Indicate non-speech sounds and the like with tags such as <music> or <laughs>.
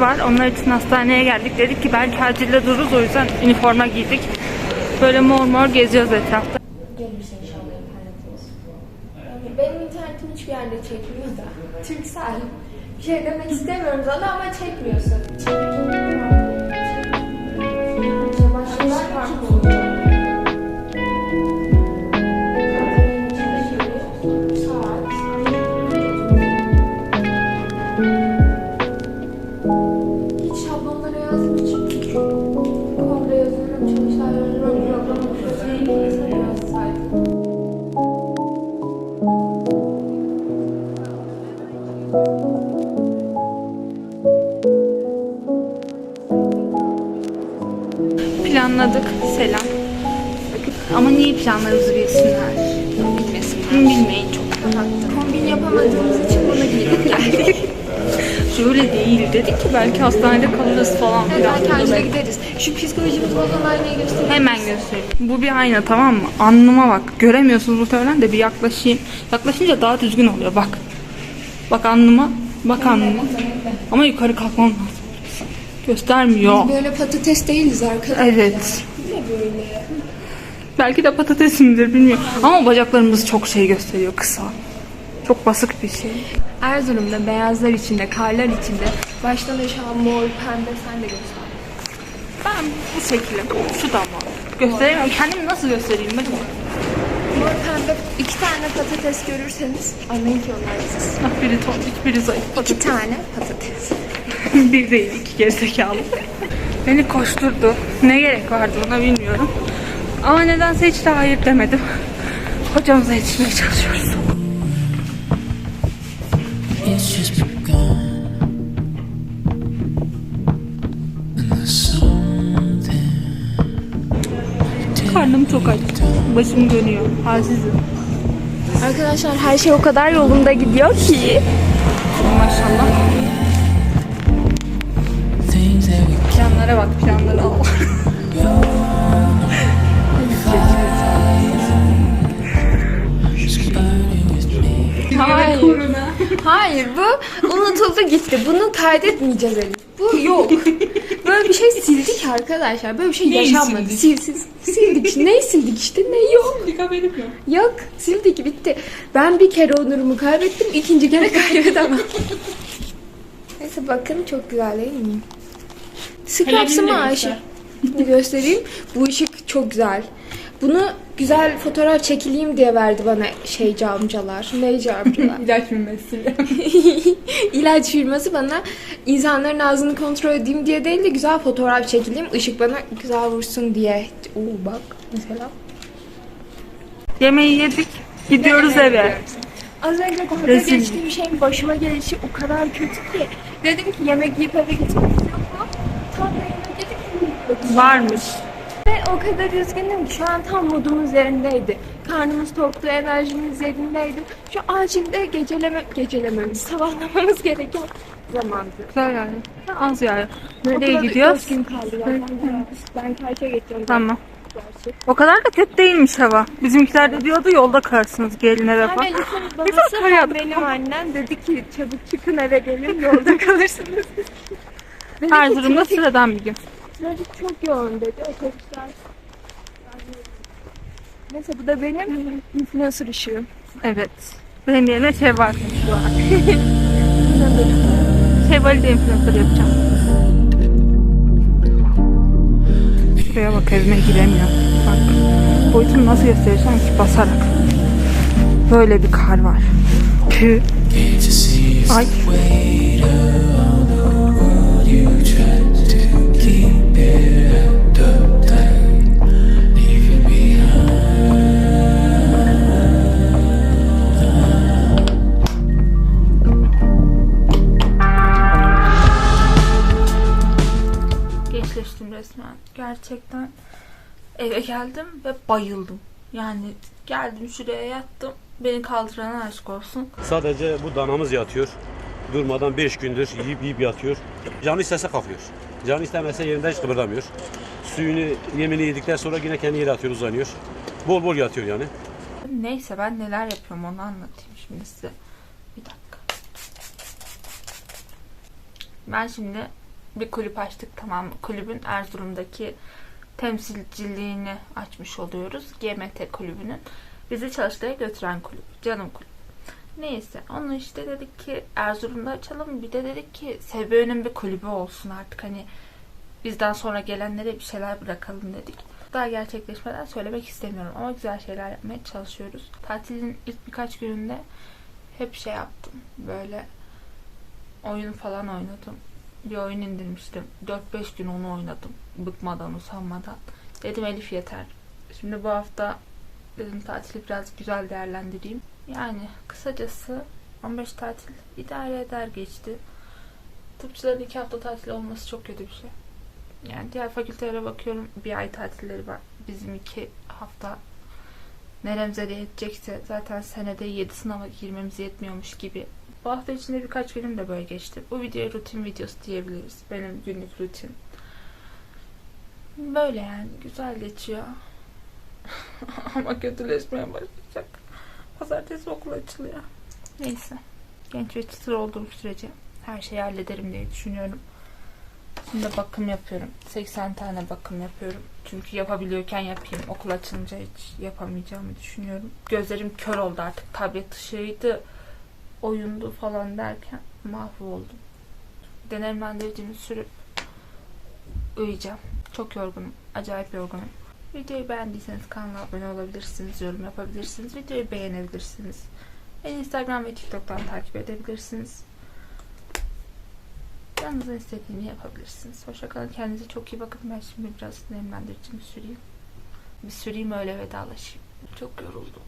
var. Onlar için hastaneye geldik. Dedik ki belki acilde dururuz. O yüzden üniforma giydik. Böyle mor mor geziyoruz etrafta. Gelirse inşallah. Yani benim internetim hiçbir yerde çekmiyor da. Türksel. Bir şey demek istemiyorum sana ama çekmiyorsun. Başlıklar farklı olacak. Yapamadığımız için giydik geldik. <laughs> Şöyle değil. Dedik ki belki hastanede kalırız falan Evet, filan. belki acile gideriz. Şu psikolojimiz bozan aynayı göstereyim. Hemen göstereyim. Bu bir ayna tamam mı? Alnıma bak. Göremiyorsunuz muhtemelen de bir yaklaşayım. Yaklaşınca daha düzgün oluyor bak. Bak alnıma. Bak alnıma. Ama yukarı kalkmam lazım. Göstermiyor. Böyle patates değiliz arkadaşlar. Evet. Böyle? Belki de patatesimdir bilmiyorum. Ama bacaklarımız çok şey gösteriyor kısa. Çok basık bir şey. Erzurum'da beyazlar içinde, karlar içinde. Baştan aşağı mor, pembe sen de göster. Ben bu şekilde. Şu da mı? Gösteremiyorum. Kendimi nasıl göstereyim ben? Mor, pembe iki tane patates görürseniz anlayın ki onlar biziz. Ah, Biri tombik, biri zayıf. İki tane patates. <laughs> bir değil, iki gerizekalı. Beni koşturdu. Ne gerek vardı ona bilmiyorum. Ama nedense hiç de hayır demedim. Hocamıza yetişmeye çalışıyoruz. Karnım çok aç. Başım dönüyor. Halsizim. Arkadaşlar her şey o kadar yolunda gidiyor ki. Maşallah. Planlara bak, planları al. <laughs> with me. Hayır. Bu unutuldu gitti. Bunu kaydetmeyeceğiz Elif. Bu yok. Böyle bir şey sildik arkadaşlar. Böyle bir şey Neyi yaşanmadı. sildik? Sil, sil, sildik. Neyi sildik işte? Ne yok. Bir haberim yok. Yok. Sildik bitti. Ben bir kere onurumu kaybettim. ikinci kere kaybedemem. Neyse bakın çok güzel değil mi? Scraps'ı mı Ayşe? Göstereyim. Bu ışık çok güzel. Bunu güzel fotoğraf çekileyim diye verdi bana şeyci amcalar. Neyci amcalar? <laughs> İlaç mümessili. <laughs> İlaç firması bana insanların ağzını kontrol edeyim diye değil de güzel fotoğraf çekileyim. Işık bana güzel vursun diye. Oo bak mesela. Yemeği yedik. Gidiyoruz eve. Az önce dalga Rezil. geçtiğim şeyin başıma gelişi o kadar kötü ki. Dedim ki yemek yiyip eve gitmek istiyorum. Tam da yemek yedik. Varmış. Ve o kadar üzgünüm ki şu an tam modumuz yerindeydi. Karnımız toktu, enerjimiz yerindeydi. Şu acilde geceleme, gecelememiz, sabahlamamız <laughs> gereken zamandı. Güzel yani. Az yani. Nereye gidiyoruz? gün kaldı zaten. Ben karşıya geçiyorum. Tamam. Gerçi. O kadar da kötü değilmiş hava. Bizimkiler de diyordu yolda karsınız gelin eve Hem falan. Biz babası hem benim annem dedi ki çabuk çıkın eve gelin yolda <laughs> kalırsınız. Dedi ki, Erzurum'da sıradan bir gün. Trafik çok yoğun dedi. Otobüsler. Neyse bu da benim influencer ışığım. Evet. Benim yerine şey var. <laughs> Şevval'i de influencer yapacağım. Şuraya bak evime giremiyorum. Bak. Boyutunu nasıl göstereceğim ki basarak. Böyle bir kar var. Ay. Gençleştim resmen. Gerçekten eve geldim ve bayıldım. Yani geldim şuraya yattım. Beni kaldırana aşk olsun. Sadece bu danamız yatıyor. Durmadan 5 gündür yiyip yiyip yatıyor. Canı istese kalkıyor. Canı istemezse yerinden hiç kıpırdamıyor. Suyunu, yemini yedikten sonra yine kendi yere atıyor, uzanıyor. Bol bol yatıyor yani. Neyse ben neler yapıyorum onu anlatayım şimdi size. Bir dakika. Ben şimdi bir kulüp açtık tamam? Kulübün Erzurum'daki temsilciliğini açmış oluyoruz. GMT kulübünün. Bizi çalıştaya götüren kulüp. Canım kulüp. Neyse onu işte dedik ki Erzurum'da açalım. Bir de dedik ki SBÖ'nün bir kulübü olsun artık hani bizden sonra gelenlere bir şeyler bırakalım dedik. Daha gerçekleşmeden söylemek istemiyorum ama güzel şeyler yapmaya çalışıyoruz. Tatilin ilk birkaç gününde hep şey yaptım. Böyle oyun falan oynadım. Bir oyun indirmiştim. 4-5 gün onu oynadım. Bıkmadan, usanmadan. Dedim Elif yeter. Şimdi bu hafta dedim tatili biraz güzel değerlendireyim. Yani kısacası 15 tatil idare eder geçti. Tıpçıların 2 hafta tatil olması çok kötü bir şey. Yani diğer fakültelere bakıyorum bir ay tatilleri var. Bizim iki hafta neremize de yetecekse zaten senede 7 sınava girmemiz yetmiyormuş gibi. Bu hafta içinde birkaç günüm de böyle geçti. Bu videoya rutin videosu diyebiliriz. Benim günlük rutin. Böyle yani güzel geçiyor. <laughs> Ama kötüleşmeye başlayacak. Pazartesi okul açılıyor. Neyse. Genç ve çıtır olduğum sürece her şeyi hallederim diye düşünüyorum. Şimdi bakım yapıyorum. 80 tane bakım yapıyorum. Çünkü yapabiliyorken yapayım. Okul açılınca hiç yapamayacağımı düşünüyorum. Gözlerim kör oldu artık. Tablet ışığıydı. Oyundu falan derken mahvoldum. Denemlendiricimi sürüp uyuyacağım. Çok yorgunum. Acayip yorgunum. Videoyu beğendiyseniz kanala abone olabilirsiniz. Yorum yapabilirsiniz. Videoyu beğenebilirsiniz. Beni Instagram ve TikTok'tan takip edebilirsiniz. Canınızın istediğini yapabilirsiniz. Hoşçakalın. Kendinize çok iyi bakın. Ben şimdi biraz nemlendiricimi süreyim. Bir süreyim öyle vedalaşayım. Çok yoruldum.